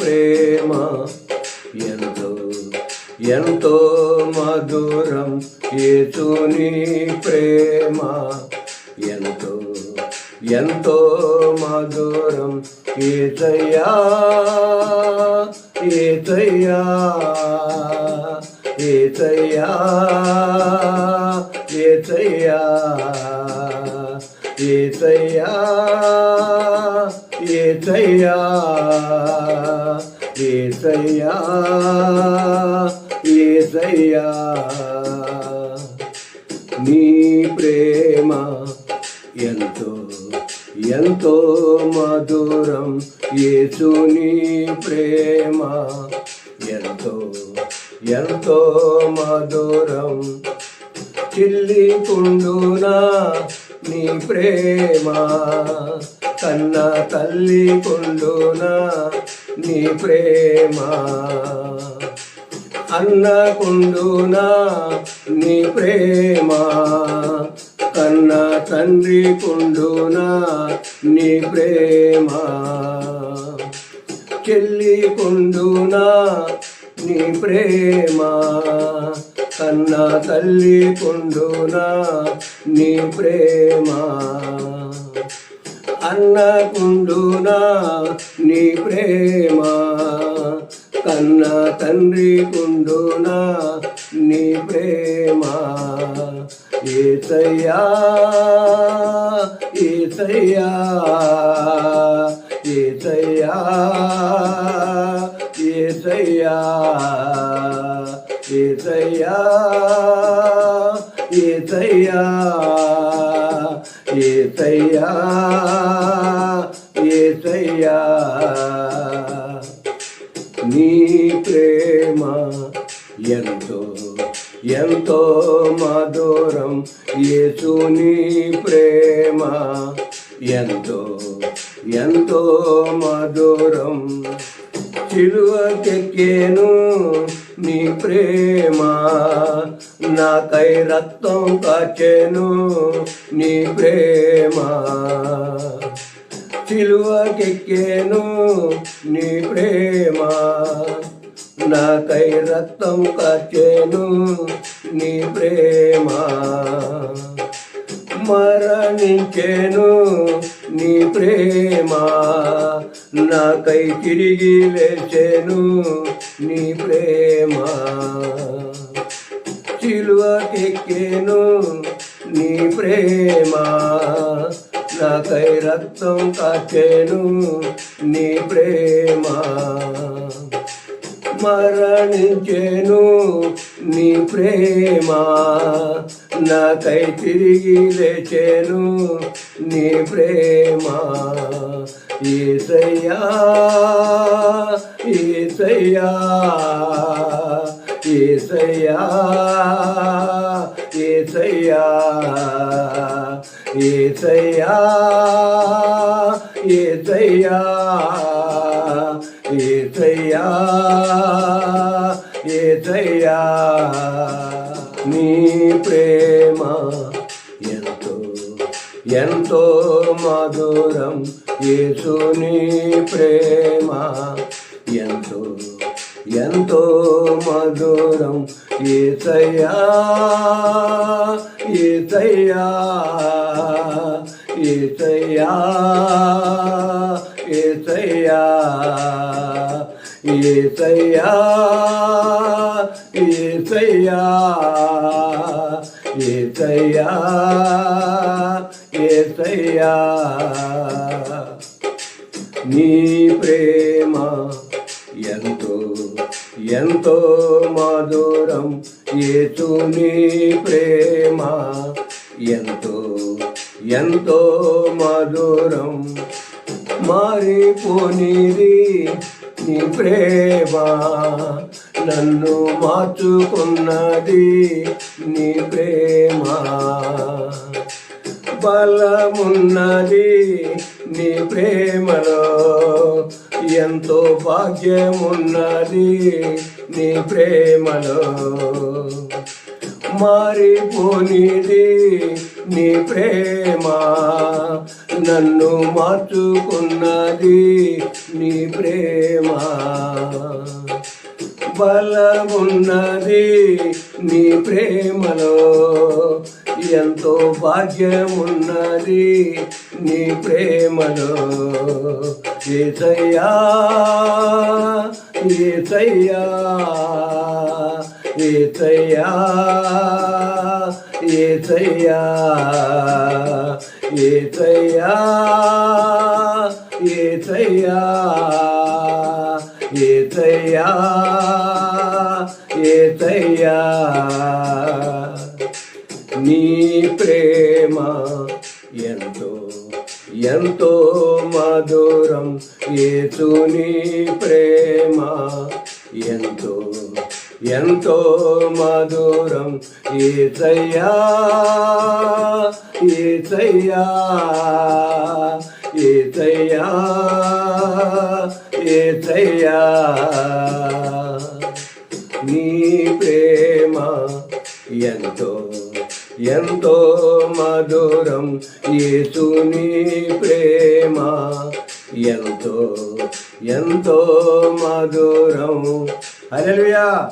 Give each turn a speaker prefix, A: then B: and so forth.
A: ప్రేమ ఎంతో ఎంతో మధురం ఏచుని ప్రేమ. ఎంతో ఎంతో మధురం ఏతయ్యా ఏతయ్యా ఏతయ్యా ఏతయ్యా ఏతయ్యా ఏతయ్యా ఏసయ్యా ఏసయ్యా నీ ప్రేమ ఎంతో ఎంతో మధురం. యేసు నీ ప్రేమ ఎంతో ఎంతో మధురం. చిల్లి కుండునా నీ ప్రేమ కన్న తల్లి కుండునా నీ ప్రేమ. అన్న కుండునా నీ ప్రేమ. కన్న తండ్రి కుండునా నీ ప్రేమ. చెల్లి కుండునా నీ ప్రేమ. కన్న తల్లి కుండునా నీ ప్రేమ. అన్నకుండునా నీ ప్రేమ? కన్న తండ్రి కుండునా నీ ప్రేమ? ఏసయ్యా ఏసయ్యా ఏసయ్యా ఏసయ్యా ఏసయ్యా ఏసయ్యా ఏసయ్యా. ఏసయ్యా నీ ప్రేమ ఎంతో ఎంతో మధురం. యేసు నీ ప్రేమ ఎంతో ఎంతో మధురం. చిలువకెక్కేను నీ ప్రేమ నాకై రక్తం కాచెను నీ ప్రేమ. చిలువకెక్కేను నీ ప్రేమ నాకై రక్తం కచ్చేను నీ ప్రేమ మరణించేను నీ ప్రేమ నాకై తిరిగి లేచేను నీ ప్రేమ చిలువకెక్కేను నీ ప్రేమ నాకై రక్తం కాచెను నీ ప్రేమ. మరణించెను నీ ప్రేమ. నాకై తిరిగి లేచెను నీ ప్రేమ. ఏసయ్యా ఏసయ్యా ఏసయ్యా ఏసయ్యా. ఏసయ్యా ఏసయ్యా ఏసయ్యా ఏసయ్యా నీ ప్రేమ ఎంతో ఎంతో మధురం యేసు నీ ప్రేమ ఎంతో ఎంతో మధురం ఏసయ్యా ఏసయ్యా ఏసయ్యా ఏసయ్యా ఏసయ్యా ఏసయ్యా. నీ ప్రేమ ఎంతో ఎంతో మధురం యేసు నీ ప్రేమ ఎంతో ఎంతో మధురం. మారిపోనిది నీ ప్రేమ నన్ను మార్చుకున్నది నీ ప్రేమ. బలమున్నది నీ ప్రేమలో ఎంతో భాగ్యమున్నది నీ ప్రేమలో. మారిపోనిది నీ ప్రేమ. నన్ను మార్చుకున్నది నీ ప్రేమ. బలమున్నది నీ ప్రేమలో ఎంతో భాగ్యమున్నది నీ ప్రేమలో. ఏసయ్యా ఏసయ్యా. ఏతయ్యా ఏతయ్యా ఏతయ్యా ఏతయ్యా ఏతయ్యా ఏతయ్యా. నీ ప్రేమ ఎంతో ఎంతో మధురం ఏతుని ప్రేమ ఎంతో. ఎంతో మధురం ఏసయ్యా ఏసయ్యా ఏసయ్యా ఏసయ్యా నీ ప్రేమ ఎంతో ఎంతో మధురం యేసు నీ ప్రేమ ఎంతో ఎంతో మధురం. హల్లెలూయా.